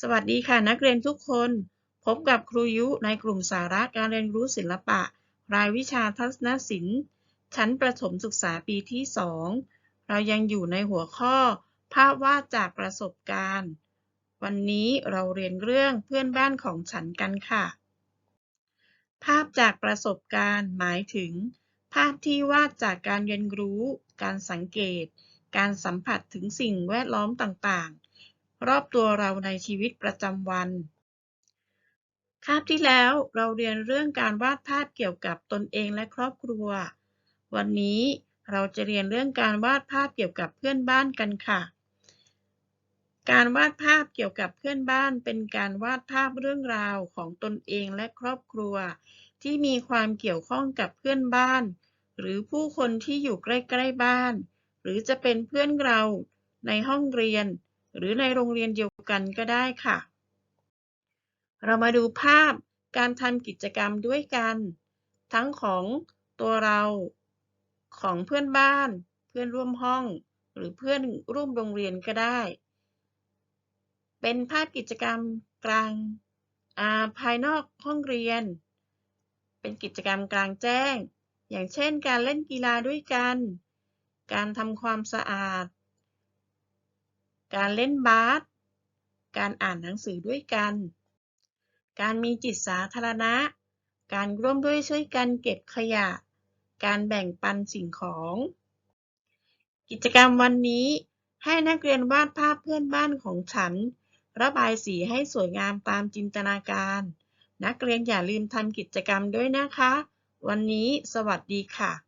สวัสดีค่ะนักเรียนทุกคน พบกับครูยุในกลุ่มสาระการเรียนรู้ศิลปะ รายวิชาทัศนศิลป์ ชั้นประถมศึกษาปีที่ 2 เรายังอยู่ในหัวข้อ ภาพวาดจากประสบการณ์ วันนี้เราเรียนเรื่องเพื่อนบ้านของฉันกันค่ะ ภาพจากประสบการณ์ หมายถึง ภาพที่วาดจากการเรียนรู้ การสังเกต การสัมผัสถึงสิ่งแวดล้อมต่างๆ รอบตัวเราในชีวิตประจำวัน คาบที่แล้วเราเรียนเรื่องการวาดภาพเกี่ยวกับตนเองและครอบครัว วันนี้เราจะเรียนเรื่องการวาดภาพเกี่ยวกับเพื่อนบ้านกันค่ะ การวาดภาพเกี่ยวกับเพื่อนบ้าน เป็นการวาดภาพเรื่องราวของตนเองและครอบครัว ที่มีความเกี่ยวข้องกับเพื่อนบ้าน หรือผู้คนที่อยู่ใกล้ ๆ บ้าน หรือจะเป็นเพื่อนเราในห้องเรียน หรือในโรงเรียนเดียวกันก็ได้ค่ะ เรามาดูภาพการทำกิจกรรมด้วยกัน ทั้งของตัวเราของเพื่อนบ้าน เพื่อนร่วมห้อง หรือเพื่อนร่วมโรงเรียนก็ได้ เป็นภาพกิจกรรมกลางาภายนอกห้องเรียน เป็นกิจกรรมกลางแจ้ง อย่างเช่นการเล่นกีฬาด้วยกัน การทำความสะอาด การเล่นบาส การอ่านหนังสือด้วยกัน การมีจิตสาธารณะ การร่วมด้วยช่วยกันเก็บขยะ การแบ่งปันสิ่งของ กิจกรรมวันนี้ให้นักเรียนวาดภาพเพื่อนบ้านของฉัน ระบายสีให้สวยงามตามจินตนาการ นักเรียนอย่าลืมทำกิจกรรมด้วยนะคะ วันนี้สวัสดีค่ะ